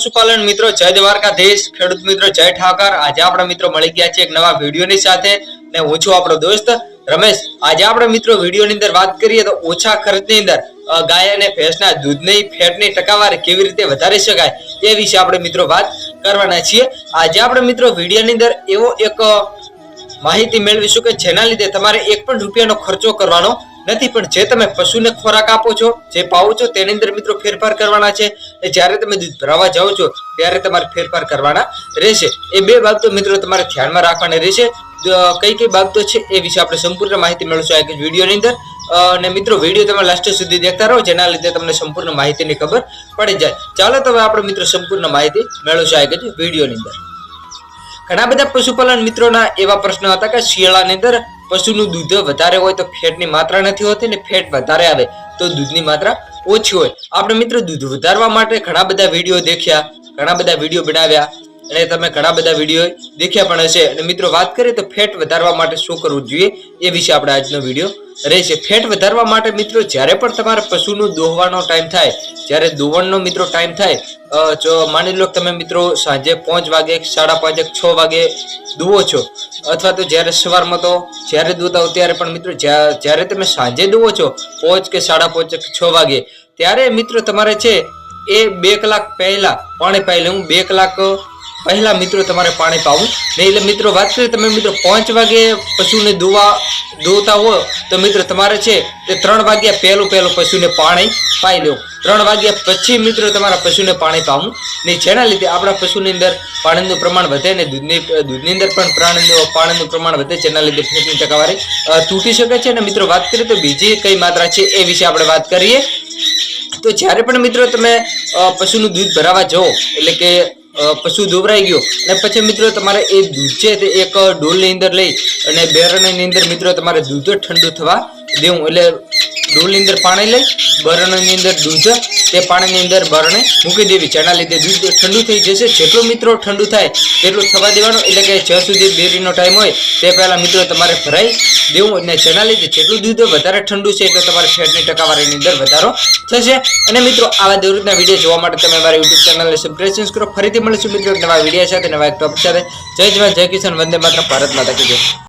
પશુપાલન મિત્રો, જય દ્વારકાધીશ, ખેડૂત મિત્રો, જય ઠાકર. આજે આપણા મિત્રો મળી ગયા છે એક નવા વિડીયોની સાથે ને હું છું આપણો દોસ્ત રમેશ. આજે આપણે મિત્રો વિડીયોની અંદર વાત કરીએ તો ઓછા ખર્ચની અંદર ગાય અને ભેંસના દૂધની ફેટની ટકાવારી કેવી રીતે વધારી શકાય એ વિશે આપણે મિત્રો વાત કરવાના છીએ. આજે આપણે મિત્રો વિડીયોની અંદર એવો એક માહિતી મેળવીશું કે જેના લીધે તમારે એક પણ રૂપિયાનો ખર્ચો કરવાનો નથી, પણ જે તમે પશુને ખોરાક આપો છો, જે પાવો છો, તેની અંદર મિત્રો ફેરફાર કરવાના છે. અને જ્યારે તમે દૂધ ભરાવા જાઓ છો, ત્યારે તમારે ફેરફાર કરવાના રહેશે. એ બે બાબતો મિત્રો તમારે ધ્યાનમાં રાખવાની રહેશે. કઈ કઈ બાબતો છે એ વિશે આપણે સંપૂર્ણ માહિતી મેળવશું આ એક વિડીયોની અંદર. અને મિત્રો, વીડિયો તમે લાસ્ટ સુધી દેખતા રહો, જેના લીધે તમને સંપૂર્ણ માહિતીની ખબર પડી જાય. ચાલો તમે આપણે મિત્રો સંપૂર્ણ માહિતી મેળવશું આ વિડીયોની અંદર. ઘણા બધા પશુપાલન મિત્રોના એવા પ્રશ્નો હતા કે શિયાળાની અંદર પશુનું દૂધ વધારે હોય તો ફેટની માત્રા નથી હોતી ને ફેટ વધારે આવે તો દૂધની માત્રા ઓછી હોય. આપણે મિત્રો દૂધ વધારવા માટે ઘણા બધા વીડિયો દેખ્યા, ઘણા બધા વીડિયો બનાવ્યા અને તમે ઘણા બધા વીડિયો દેખ્યા પણ હશે. અને મિત્રો વાત કરીએ તો ફેટ વધારવા માટે શું કરવું જોઈએ એ વિશે આપણે આજનો વીડિયો રહેશે ફેટ વધારવા માટે મિત્રો જ્યારે પણ તમારે પશુનું દોહવાનો ટાઈમ થાય, જ્યારે દોવણનો મિત્રો ટાઈમ થાય જો માની લો તમે મિત્રો સાંજે પાંચ વાગે, સાડા પાંચ છ વાગે દુવો છો, અથવા તો જ્યારે સવારમાં તો જ્યારે દૂતા હો ત્યારે પણ મિત્રો જ્યારે તમે સાંજે દુવો છો, પાંચ કે સાડા પાંચ છ વાગે, ત્યારે મિત્રો તમારે છે એ બે કલાક પહેલાં પાણી પહેલાં હું બે કલાક પહેલા મિત્રો તમારે પાણી પાવું. નહીં એટલે મિત્રો વાત કરીએ, તમે મિત્રો પાંચ વાગે પશુને દોવા દોતા હો, તો મિત્રો તમારે છે તે ત્રણ વાગ્યા પહેલું પહેલું પશુને પાણી પાઈ લો ત્રણ વાગ્યા પછી મિત્રો તમારા પશુને પાણી પાવું. નહીં જેના લીધે આપણા પશુની અંદર પાણીનું પ્રમાણ વધે ને દૂધની દૂધની અંદર પણ પ્રાણીનું પાણીનું પ્રમાણ વધે, જેના લીધે ફેટની ટકાવારી તૂટી શકે છે. અને મિત્રો વાત કરીએ તો બીજી કઈ માત્રા છે એ વિશે આપણે વાત કરીએ. તો જ્યારે પણ મિત્રો તમે પશુનું દૂધ ભરાવા જાઓ, એટલે કે પશુ ધોબરાઈ ગયો. અને પછી મિત્રો તમારે એ દૂધ છે તે એક ડોલની અંદર લઈ અને બેરણની અંદર મિત્રો તમારે દૂધ ઠંડુ થવા દેવું. એટલે ડોલની અંદર પાણી લઈ, બરણની અંદર દૂધ, તે પાણીની અંદર બરણે મૂકી દેવી. જેના લીધે દૂધ ઠંડુ થઈ જશે. જેટલું મિત્રો ઠંડુ થાય, તેટલું થવા દેવાનું. એટલે કે જ્યાં સુધી ડેરીનો ટાઈમ હોય, તે પહેલાં મિત્રો તમારે ભરાઈ દેવું. અને જેના લીધે જેટલું દૂધ વધારે ઠંડુ છે, એટલે તમારે ફેટની ટકાવારીની અંદર વધારો થશે. અને મિત્રો, આવા દરરોજના વીડિયો જોવા માટે તમે મારી યુટ્યુબ ચેનલને સબસ્ક્રાઈબ કરો. ફરીથી મળીશું મિત્રો નવા વીડિયો સાથે, નવા એક ટોપિક સાથે. જય જવાન, જય કિશન વંદે માત્ર ભારત માતા કી જય.